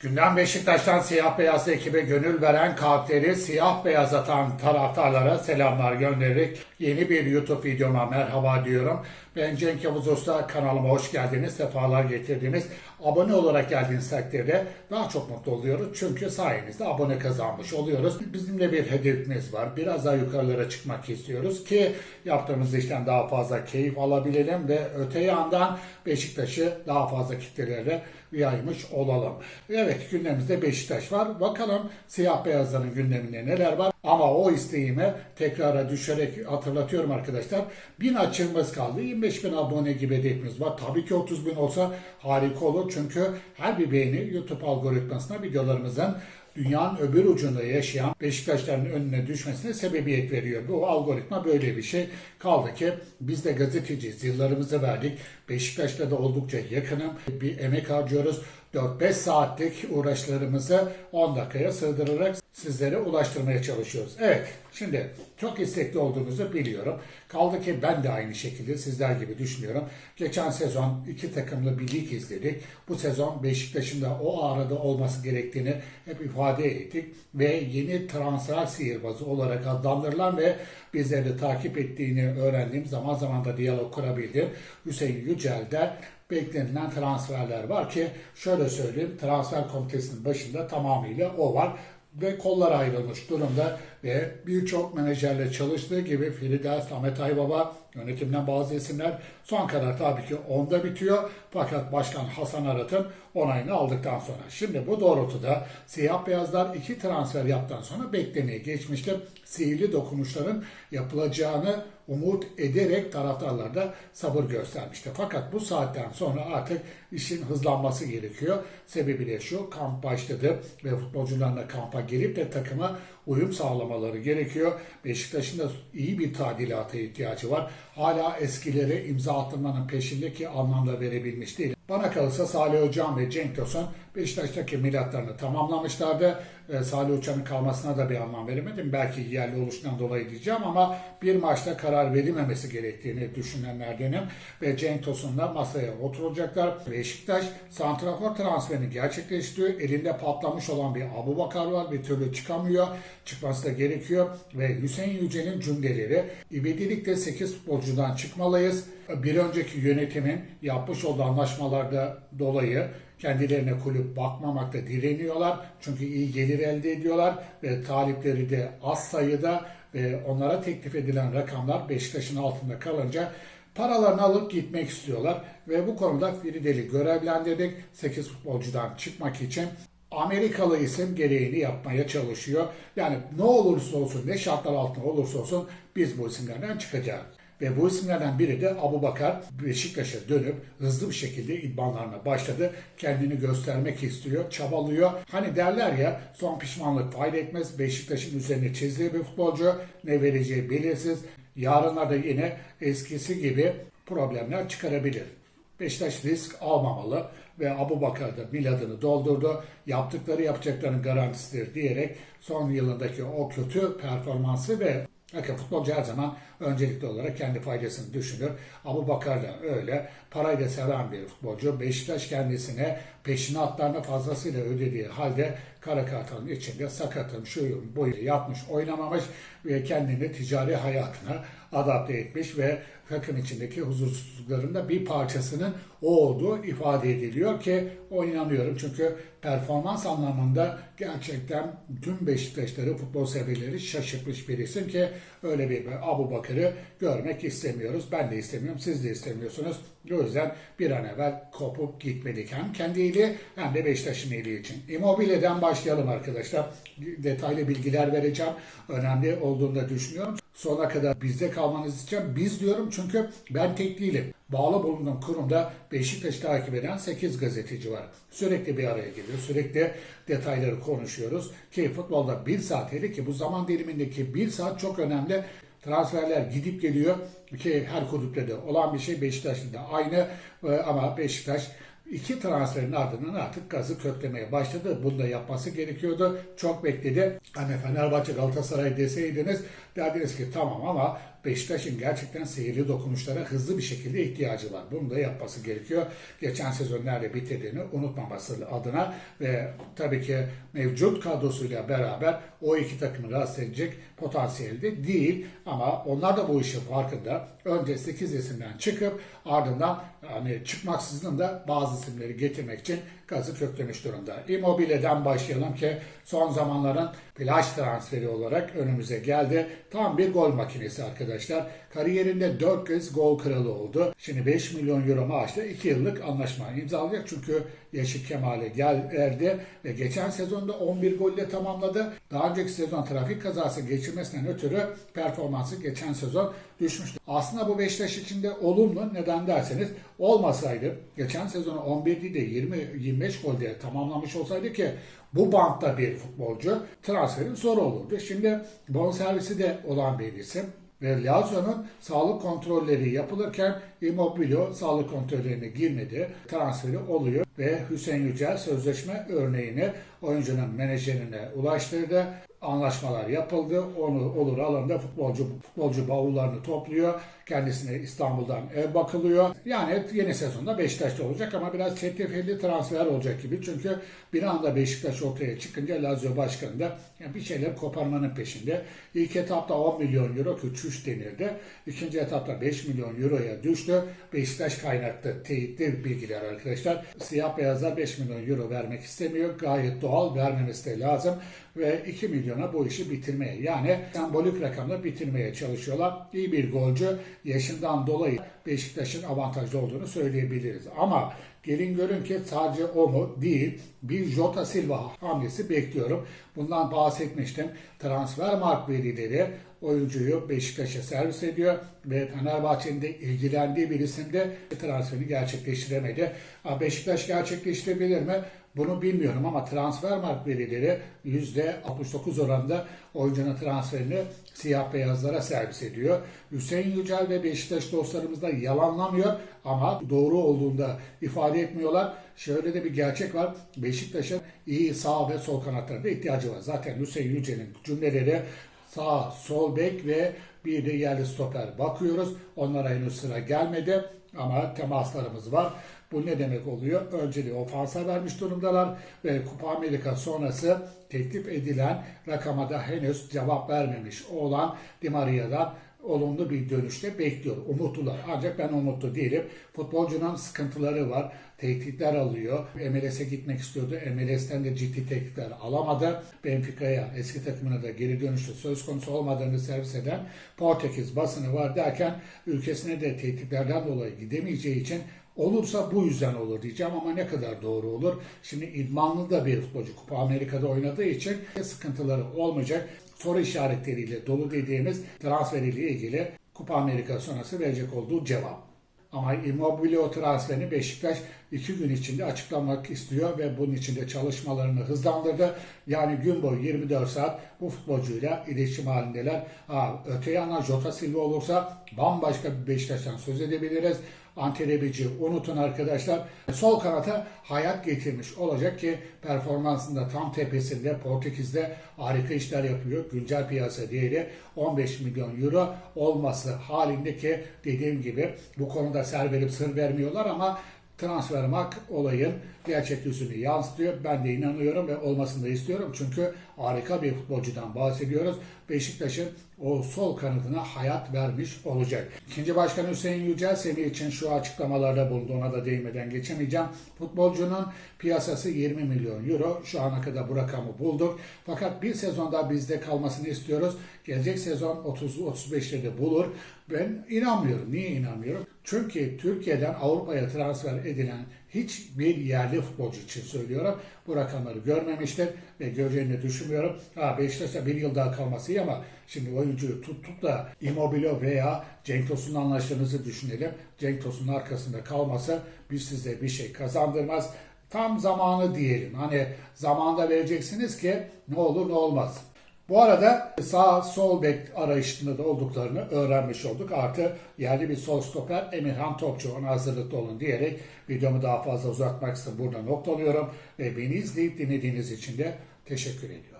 Gündem Beşiktaş'tan siyah beyaz ekibe gönül veren kalpleri siyah beyaz atan taraftarlara selamlar göndererek yeni bir YouTube videoma merhaba diyorum. Ben Cenk Yavuz Usta kanalıma hoş geldiniz, sefalar getirdiniz. Abone olarak geldiğiniz takdirde daha çok mutlu oluyoruz. Çünkü sayenizde abone kazanmış oluyoruz. Bizim de bir hedefimiz var. Biraz daha yukarılara çıkmak istiyoruz ki yaptığımız işten daha fazla keyif alabilelim ve öte yandan Beşiktaş'ı daha fazla kitlelerle yaymış olalım. Evet gündemimizde Beşiktaş var. Bakalım siyah beyazların gündeminde neler var. Ama o isteğimi tekrara düşerek hatırlatıyorum arkadaşlar. Bin açığımız kaldı. 25 bin abone gibi hedefimiz var. Tabii ki 30 bin olsa harika olur. Çünkü her bir beğeni YouTube algoritmasına videolarımızın dünyanın öbür ucunda yaşayan Beşiktaşların önüne düşmesine sebebiyet veriyor. Bu algoritma böyle bir şey. Kaldı ki biz de gazeteciyiz. Yıllarımızı verdik. Beşiktaş'ta da oldukça yakınım. Bir emek harcıyoruz. 4-5 saatlik uğraşlarımızı 10 dakikaya sığdırarak sizlere ulaştırmaya çalışıyoruz. Evet, şimdi çok istekli olduğunuzu biliyorum. Kaldı ki ben de aynı şekilde sizler gibi düşünüyorum. Geçen sezon iki takımlı bir lig izledik. Bu sezon Beşiktaş'ın da o arada olması gerektiğini hep ifade ettik. Ve yeni transfer sihirbazı olarak adlandırılan ve bizleri takip ettiğini öğrendiğim zaman zaman da diyalog kurabildim. Hüseyin Yücel'de beklenilen transferler var ki şöyle söyleyeyim transfer komitesinin başında tamamıyla o var ve kollar ayrılmış durumda ve birçok menajerle çalıştığı gibi Frida, Samet Aybaba, yönetimden bazı isimler son karar tabii ki onda bitiyor. Fakat Başkan Hasan Arat'ın onayını aldıktan sonra. Şimdi bu doğrultuda siyah beyazlar iki transfer yaptıktan sonra beklemeye geçmişti. Sihirli dokunuşların yapılacağını umut ederek taraftarlar da sabır göstermişti. Fakat bu saatten sonra artık işin hızlanması gerekiyor. Sebebi de şu kamp başladı ve futbolcuların da kampa gelip de takıma uyum sağlamaları gerekiyor. Beşiktaş'ın da iyi bir tadilata ihtiyacı var. Hala eskilere imza attırmanın peşindeki anlamda verebilmiş değil. Bana kalırsa Salih Hocam ve Cenk Tosun Beşiktaş'taki milatlarını tamamlamışlardı. Ee, Salih Hoca'nın kalmasına da bir anlam veremedim. Belki yerli oluşundan dolayı diyeceğim ama bir maçta karar verilmemesi gerektiğini düşünenlerdenim. Ve Cenk Tosun'la masaya oturacaklar. Beşiktaş santrafor transferini gerçekleştiriyor. Elinde patlamış olan bir Abu Bakar var. Bir türlü çıkamıyor. Çıkması da gerekiyor. Ve Hüseyin Yücel'in cümleleri İbedilikte 8 futbolcudan çıkmalıyız. Bir önceki yönetimin yapmış olduğu anlaşmalarda dolayı kendilerine kulüp bakmamakta direniyorlar. Çünkü iyi gelir elde ediyorlar ve talipleri de az sayıda ve onlara teklif edilen rakamlar Beşiktaş'ın altında kalınca paralarını alıp gitmek istiyorlar. Ve bu konuda Fridel'i görevlendirdik 8 futbolcudan çıkmak için. Amerikalı isim gereğini yapmaya çalışıyor. Yani ne olursa olsun, ne şartlar altında olursa olsun biz bu isimlerden çıkacağız. Ve bu isimlerden biri de Abu Bakar Beşiktaş'a dönüp hızlı bir şekilde idmanlarına başladı. Kendini göstermek istiyor, çabalıyor. Hani derler ya son pişmanlık fayda etmez. Beşiktaş'ın üzerine çizdiği bir futbolcu ne vereceği belirsiz. Yarınlarda yine eskisi gibi problemler çıkarabilir. Beşiktaş risk almamalı ve Abu Bakar da miladını doldurdu. Yaptıkları yapacaklarının garantisidir diyerek son yılındaki o kötü performansı ve Bakın futbolcu her zaman öncelikli olarak kendi faydasını düşünür. Abu Bakar da öyle. Parayı da seven bir futbolcu. Beşiktaş kendisine peşinatlarını fazlasıyla ödediği halde kara kartalın içinde sakatım, şuyum, buyum yapmış, oynamamış ve kendini ticari hayatına adapte etmiş ve takım içindeki huzursuzlukların da bir parçasının o olduğu ifade ediliyor ki o inanıyorum çünkü performans anlamında gerçekten tüm Beşiktaşları futbol severleri şaşırtmış bir isim ki öyle bir Abu Bakır'ı görmek istemiyoruz. Ben de istemiyorum, siz de istemiyorsunuz. O yüzden bir an evvel kopup gitmedik hem kendi iyiliği hem de Beşiktaş'ın iyiliği için. Immobile'den başlayalım arkadaşlar. Detaylı bilgiler vereceğim. Önemli olduğunu da düşünüyorum. Sona kadar bizde kalmanızı isteyeceğim. Biz diyorum çünkü ben tek değilim. Bağlı bulunduğum kurumda Beşiktaş'ı takip eden 8 gazeteci var. Sürekli bir araya geliyor. Sürekli detayları konuşuyoruz. Ki futbolda bir saat hele ki bu zaman dilimindeki bir saat çok önemli. Transferler gidip geliyor ki her kulüpte de olan bir şey Beşiktaş'ta da aynı Ee, ama Beşiktaş iki transferin ardından artık gazı köklemeye başladı. Bunu da yapması gerekiyordu. Çok bekledi. Hani Fenerbahçe Galatasaray deseydiniz derdiniz ki tamam ama Beşiktaş'ın gerçekten seyirli dokunuşlara hızlı bir şekilde ihtiyacı var. Bunu da yapması gerekiyor. Geçen sezon nerede bitirdiğini unutmaması adına ve tabii ki mevcut kadrosuyla beraber o iki takımı rahatsız edecek potansiyelde değil ama onlar da bu işin farkında. Önce 8 isimden çıkıp ardından hani çıkmaksızın da bazı isimleri getirmek için gazı köklemiş durumda. Immobile'den başlayalım ki son zamanların plaj transferi olarak önümüze geldi. Tam bir gol makinesi arkadaşlar. Kariyerinde 4 kez gol kralı oldu. Şimdi 5 milyon euro maaşla 2 yıllık anlaşma imzalayacak çünkü yaşı kemale geldi ve geçen sezonda 11 golle tamamladı. Daha önceki sezon trafik kazası geçirmesinden ötürü performansı geçen sezon düşmüştü. Aslında bu Beşiktaş için de olumlu neden derseniz olmasaydı geçen sezonu 11 değil de 20 25 golde tamamlamış olsaydı ki bu bantta bir futbolcu transferi zor olurdu. Şimdi bonservisi de olan bir isim Lazio'nun sağlık kontrolleri yapılırken Immobile sağlık kontrollerine girmedi. Transferi oluyor ve Hüseyin Yücel sözleşme örneğini oyuncunun menajerine ulaştırdı. Anlaşmalar yapıldı. Onu olur alanda futbolcu futbolcu bavullarını topluyor. Kendisine İstanbul'dan ev bakılıyor. Yani yeni sezonda Beşiktaş'ta olacak ama biraz çetrefilli transfer olacak gibi. Çünkü bir anda Beşiktaş ortaya çıkınca Lazio Başkanı da bir şeyler koparmanın peşinde. İlk etapta 10 milyon euro küçüş denildi. İkinci etapta 5 milyon euroya düştü. Beşiktaş kaynaklı teyitli bilgiler arkadaşlar. Siyah beyazlar 5 milyon euro vermek istemiyor. Gayet doğal vermemesi de lazım. Ve 2 milyona bu işi bitirmeye yani sembolik rakamla bitirmeye çalışıyorlar. İyi bir golcü yaşından dolayı Beşiktaş'ın avantajlı olduğunu söyleyebiliriz. Ama gelin görün ki sadece o mu değil bir Jota Silva hamlesi bekliyorum. Bundan bahsetmiştim. Transfer mark verileri oyuncuyu Beşiktaş'a servis ediyor ve Fenerbahçe'nin de ilgilendiği bir isim de transferini gerçekleştiremedi. Beşiktaş gerçekleştirebilir mi? Bunu bilmiyorum ama transfer mark verileri %69 oranında oyuncunun transferini siyah beyazlara servis ediyor. Hüseyin Yücel ve Beşiktaş dostlarımız da yalanlamıyor ama doğru olduğunda ifade etmiyorlar. Şöyle de bir gerçek var. Beşiktaş'ın iyi sağ ve sol kanatlarında ihtiyacı var. Zaten Hüseyin Yücel'in cümleleri sağ, sol bek ve bir de yerli stoper bakıyoruz. Onlara henüz sıra gelmedi ama temaslarımız var. Bu ne demek oluyor? Önceliği ofansa vermiş durumdalar ve Kupa Amerika sonrası teklif edilen rakama da henüz cevap vermemiş olan Di Maria'dan olumlu bir dönüşte bekliyor. Umutlular. Ancak ben umutlu değilim. Futbolcunun sıkıntıları var. Tehditler alıyor. MLS'e gitmek istiyordu. MLS'ten de ciddi teklifler alamadı. Benfica'ya eski takımına da geri dönüşte söz konusu olmadığını servis eden Portekiz basını var derken ülkesine de tehditlerden dolayı gidemeyeceği için Olursa bu yüzden olur diyeceğim ama ne kadar doğru olur? Şimdi idmanlı da bir futbolcu Kupa Amerika'da oynadığı için sıkıntıları olmayacak. Soru işaretleriyle dolu dediğimiz transferiyle ilgili Kupa Amerika sonrası verecek olduğu cevap. Ama Immobile o transferini Beşiktaş iki gün içinde açıklamak istiyor ve bunun için de çalışmalarını hızlandırdı. Yani gün boyu 24 saat bu futbolcuyla iletişim halindeler. Ha, öte yandan Jota Silva olursa bambaşka bir Beşiktaş'tan söz edebiliriz. Anterebici unutun arkadaşlar. Sol kanata hayat getirmiş olacak ki performansında tam tepesinde Portekiz'de harika işler yapıyor. Güncel piyasa değeri 15 milyon euro olması halinde ki dediğim gibi bu konuda ser verip sır vermiyorlar ama transfermak olayın gerçek yüzünü yansıtıyor. Ben de inanıyorum ve olmasını da istiyorum. Çünkü harika bir futbolcudan bahsediyoruz. Beşiktaş'ın o sol kanadına hayat vermiş olacak. İkinci Başkan Hüseyin Yücel Semih için şu açıklamalarda bulundu. Ona da değinmeden geçemeyeceğim. Futbolcunun piyasası 20 milyon euro. Şu ana kadar bu rakamı bulduk. Fakat bir sezonda bizde kalmasını istiyoruz. Gelecek sezon 30-35'leri bulur. Ben inanmıyorum. Niye inanmıyorum? Çünkü Türkiye'den Avrupa'ya transfer edilen hiçbir yerli futbolcu için söylüyorum. Bu rakamları görmemiştir ve göreceğini düşünmüyorum. Ha Beşiktaş'ta bir yıl daha kalması iyi ama şimdi oyuncuyu tuttuk da Immobile veya Cenk Tosun'la anlaştığınızı düşünelim. Cenk Tosun'un arkasında kalması biz size bir şey kazandırmaz. Tam zamanı diyelim. Hani zamanda vereceksiniz ki ne olur ne olmaz. Bu arada sağ sol bek arayışında da olduklarını öğrenmiş olduk. Artı yerli bir sol stoper Emirhan Topçu ona hazırlıklı olun diyerek videomu daha fazla uzatmak için burada noktalıyorum. Ve beni izleyip dinlediğiniz için de teşekkür ediyorum.